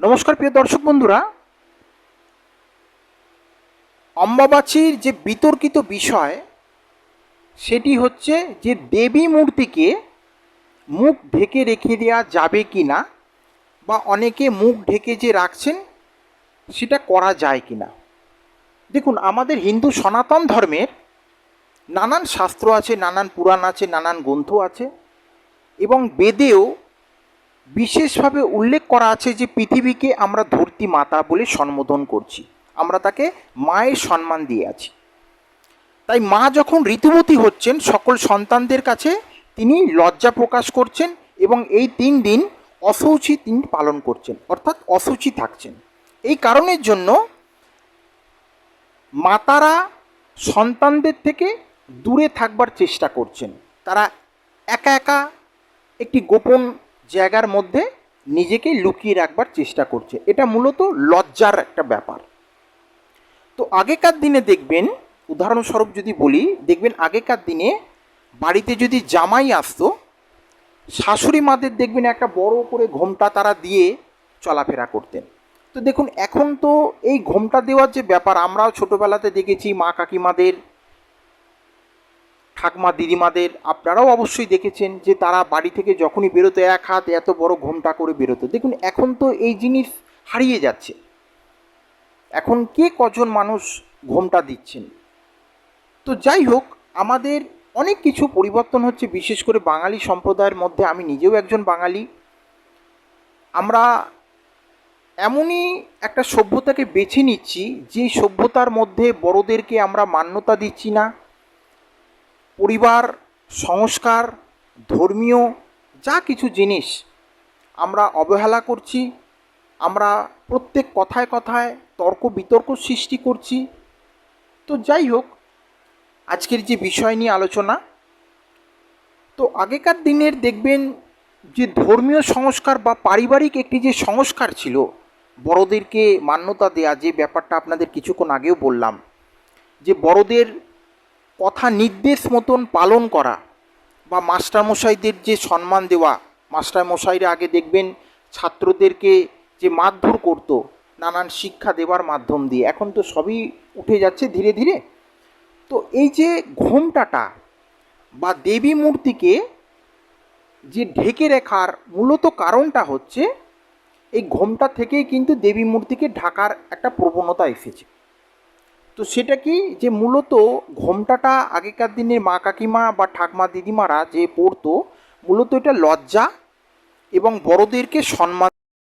নমস্কার, প্রিয় দর্শক বন্ধুরা। অম্বাবাচীর যে বিতর্কিত বিষয়, সেটি হচ্ছে যে দেবী মূর্তিকে মুখ ঢেকে রেখে দেওয়া যাবে কি না বা অনেকে মুখ ঢেকে যে রাখছেন, সেটা করা যায় কি না দেখুন, আমাদের হিন্দু সনাতন ধর্মের নানান শাস্ত্র আছে, নানান পুরাণ আছে, নানান গ্রন্থ আছে, এবং বেদেও বিশেষভাবে উল্লেখ করা আছে যে পৃথিবীকে আমরা ধরতি মাতা বলে সম্বোধন করছি। আমরা তাকে মায়ের সম্মান দিয়ে আছি। তাই মা যখন ঋতুবতী হচ্ছেন, সকল সন্তানদের কাছে তিনি লজ্জা প্রকাশ করছেন এবং এই তিন দিন অশৌচি তিনি পালন করছেন, অর্থাৎ অশৌচি থাকছেন। এই কারণের জন্য মাতারা সন্তানদের থেকে দূরে থাকবার চেষ্টা করছেন। তারা একা একা একটি গোপন জায়গার মধ্যে নিজেকে লুকিয়ে রাখবার চেষ্টা করছে। এটা মূলত লজ্জার একটা ব্যাপার। তো আগেকার দিনে দেখবেন, উদাহরণস্বরূপ যদি বলি, দেখবেন আগেকার দিনে বাড়িতে যদি জামাই আসতো, শাশুড়ি মাদের দেখবেন একটা বড় করে ঘোমটা তারা দিয়ে চলাফেরা করতেন। তো দেখুন, এখন তো এই ঘোমটা দেওয়ার যে ব্যাপার, আমরাও ছোটোবেলাতে দেখেছি মা কাকিমাদের ঠাকমা দিদিমাদের আপনারাও অবশ্যই দেখেছেন যে তারা বাড়ি থেকে যখনই বেরোতো এক হাত এত বড় ঘোমটা করে বেরোতো। দেখুন, এখন তো এই জিনিস হারিয়ে যাচ্ছে। এখন কে কজন মানুষ ঘোমটা দিচ্ছেন? তো যাই হোক, আমাদের অনেক কিছু পরিবর্তন হচ্ছে, বিশেষ করে বাঙালি সম্প্রদায়ের মধ্যে। আমি নিজেও একজন বাঙালি। আমরা এমনই একটা সভ্যতাকে বেছে নিচ্ছি যে সভ্যতার মধ্যে বড়দেরকে আমরা মান্যতা দিচ্ছি না। পরিবার, সংস্কার, ধর্মীয়, যা কিছু জিনিস আমরা অবহেলা করছি, আমরা প্রত্যেক কথায় কথায় তর্ক বিতর্ক সৃষ্টি করছি। তো যাই হোক, আজকের যে বিষয় নিয়ে আলোচনা, তো আগেকার দিনের দেখবেন যে ধর্মীয় সংস্কার বা পারিবারিক একটি যে সংস্কার ছিল, বড়দেরকে মান্যতা দেয়া যে ব্যাপারটা আপনাদের কিছুক্ষণ আগেও বললাম, যে বড়দের কথা নির্দেশ মতন পালন করা বা মাস্টারমশাইদের যে সম্মান দেওয়া, মাস্টারমশাইরা আগে দেখবেন ছাত্রদেরকে যে মারধর করতো, নানান শিক্ষা দেওয়ার মাধ্যম দিয়ে। এখন তো সবই উঠে যাচ্ছে ধীরে ধীরে। তো এই যে ঘোমটাটা বা দেবী মূর্তিকে যে ঢেকে রাখার মূলত কারণটা হচ্ছে, এই ঘোমটা থেকেই কিন্তু দেবী মূর্তিকে ঢাকার একটা প্রবণতা এসেছে। তো সেটা কি যে মূলত ঘোমটাটা আগেকার দিনের মা কাকিমা বা ঠাকমা দিদিমারা যে পড়তো, মূলত এটা লজ্জা এবং বড়দেরকে সম্মান